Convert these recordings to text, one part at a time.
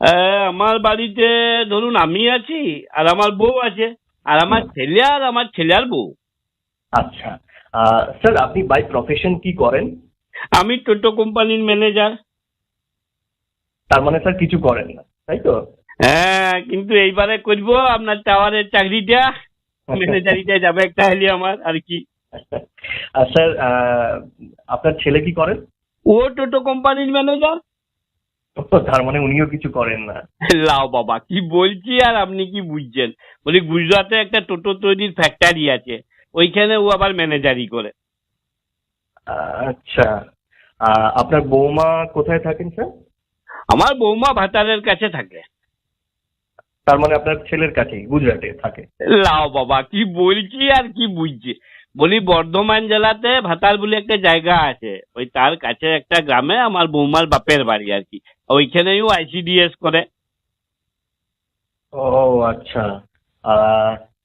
আহ, আমার বাড়িতে ধরুন আমি আছি আর আমার বউ আছে আর আমার ছেলে আর আমার ছেলে আর বউ। আচ্ছা স্যার আপনি বাই প্রফেশন কি করেন? আমি টোটো কোম্পানির ম্যানেজার তার মানে স্যার কিছু করেন না তাই তো? হ্যাঁ কিন্তু এইবারে করব আপনার টাওয়ারের চাকরিটা ম্যানেজারিটা যাবে একটা হলে আমার আর কি। আর স্যার আপনার ছেলে কি করেন? ও টোটো কোম্পানির ম্যানেজার তার মানে উনিও কিছু করেন না। লাও বাবা কি বলছি আর আপনি কি বুঝছেন? বলি গুজরাটে একটা টোটো তৈরির ফ্যাক্টরি আছে ওইখানে ও আবার ম্যানেজারি করে। আচ্ছা আপনার বৌমা কোথায় থাকেন স্যার? আমার বৌমা ভাতারের কাছে থাকে। তার মানে আপনার ছেলের কাছেই গুজরাটে থাকে। লাও বাবা কি বলছি আর কি বুঝছি? বলি বর্ধমান জেলাতে ভাতার বলে একটা জায়গা আছে। ওই তার কাছে একটা গ্রামে আমার বৌমার বাপের বাড়ি আর কি। ওইখানেও আইসিডিএস করে। ও আচ্ছা।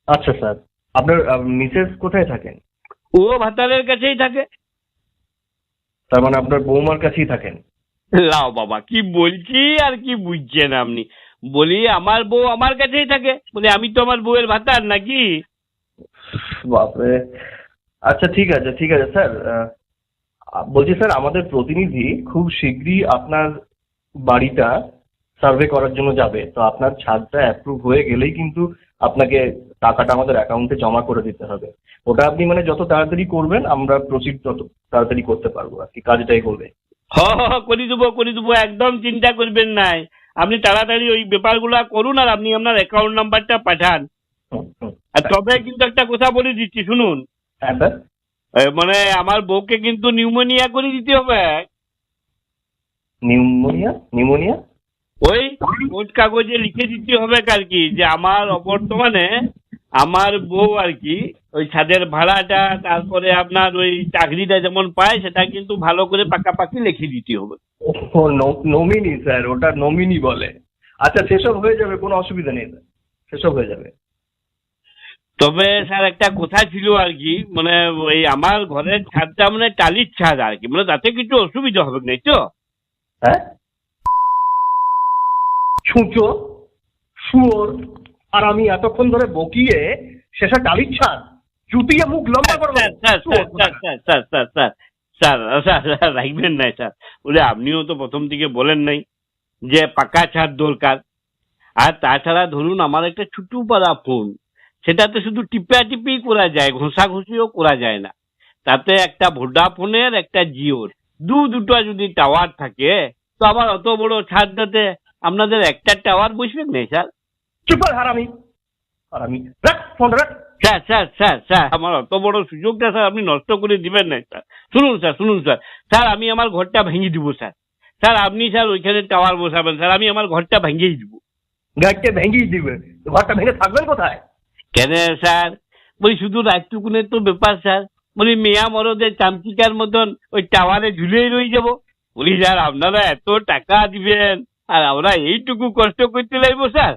আচ্ছা স্যার। আপনার মিসেস কোথায় থাকেন? ও ভাতারের কাছেই থাকে। তার মানে আপনার বৌমার কাছেই থাকেন? লাও বাবা কি বলছি আর কি বুঝছেন আপনি? বলি আমার বউ আমার কাছেই থাকে। বলি আমি তো আমার বউয়ের ভাতার নাকি? বাপরে। আচ্ছা ঠিক আছে ঠিক আছে স্যার। বলছি স্যার আমাদের প্রতিনিধি খুব শীঘ্রই আপনার বাড়িটা সার্ভে করার জন্য যাবে। তো আপনার ছাদটা অ্যাপ্রুভ হয়ে গেলেই কিন্তু আপনাকে টাকাটা আমাদের অ্যাকাউন্টে জমা করে দিতে হবে। ওটা আপনি মানে যত তাড়াতাড়ি করবেন আমরা প্রসিড তত তাড়াতাড়ি করতে পারব। আর কি কাজটাই করবে। হ হ, করে দেবো করে দেবো একদম চিন্তা করবেন নাই আপনি তাড়াতাড়ি ওই ব্যাপারগুলো করুন আর আপনি আপনার অ্যাকাউন্ট নাম্বারটা পাঠান। আর তবে কিন্তু একটা কথা বলে দিচ্ছি শুনুন। হ্যাঁ স্যার? মানে আমার বউকে কিন্তু নিউমোনিয়া করে দিতে হবে। নিউমোনিয়া? নিউমোনিয়া? ওই কোর্ট কাগজে লিখে দিতে হবে আর কি যে আমার বর্তমানে আমার বউ আর কি ওই ছাদের ভাড়াটা তারপরে আপনার ওই চাকরিটা যেমন পায় সেটা কিন্তু ভালো করে পাকাপাকি লিখে দিতে হবে। ও নমিনি স্যার ওটা নমিনি বলে। আচ্ছা সেসব হয়ে যাবে কোনো অসুবিধা নেই স্যার। সেসব হয়ে যাবে। তবে স্যার একটা কথা ছিল আর কি মানে ওই আমার ঘরের ছাদটা মানে টালির ছাদ আর কি মানে তাতে কিছু অসুবিধা হবে না তো? হ্যাঁ? ছুঁচো শুয়োর আর আমি এতক্ষণ ধরে বকিয়ে শেষে টালির ছাদ চুটিয়ে মুখ লম্বা করে sir sir sir sir sir sir sir sir sir sir sir রাখবেন নাই স্যার বলে আপনিও তো প্রথম থেকে বলেন নাই যে পাকা ছাদ দরকার। আর তাছাড়া ধরুন আমার একটা ছোটু পাড়া ফোন সেটাতে শুধু টিপা টিপি করা যায় ঘষা ঘষিও করা যায় না। তাতে একটা ভোডাফোনের একটা জিওর। দু দুটো যদি টাওয়ার থাকে তো আবার অত বড় ছাদটাতে আপনাদের একটা টাওয়ার বসবে না স্যার? চুপার হারামি। হারামি। রাখ ফোন রাখ। স্যার স্যার স্যার স্যার আমার অত বড় সুযোগটা স্যার আপনি নষ্ট করে দিবেন না স্যার। শুনুন স্যার শুনুন স্যার। স্যার আমি আমার ঘরটা ভেঙে দিব স্যার। স্যার আপনি স্যার ওইখানে টাওয়ার বসাবেন স্যার আমি আমার ঘরটা ভেঙেই দিব। গাড়িটা ভেঙেই দিবে। ঘরটা ভেঙে থাকবেন কোথায়? কেন স্যার? বলি, শুধু রাতটুকুনের তো ব্যাপার, স্যার। বলি, মেয়া মরদের চামচিকার মতন ওই টাওয়ারে ঝুলেই রয়ে যাব। বলি, স্যার, আপনারা এত টাকা দিবেন, আর আমরা এইটুকু কষ্ট করতে লাগবো, স্যার।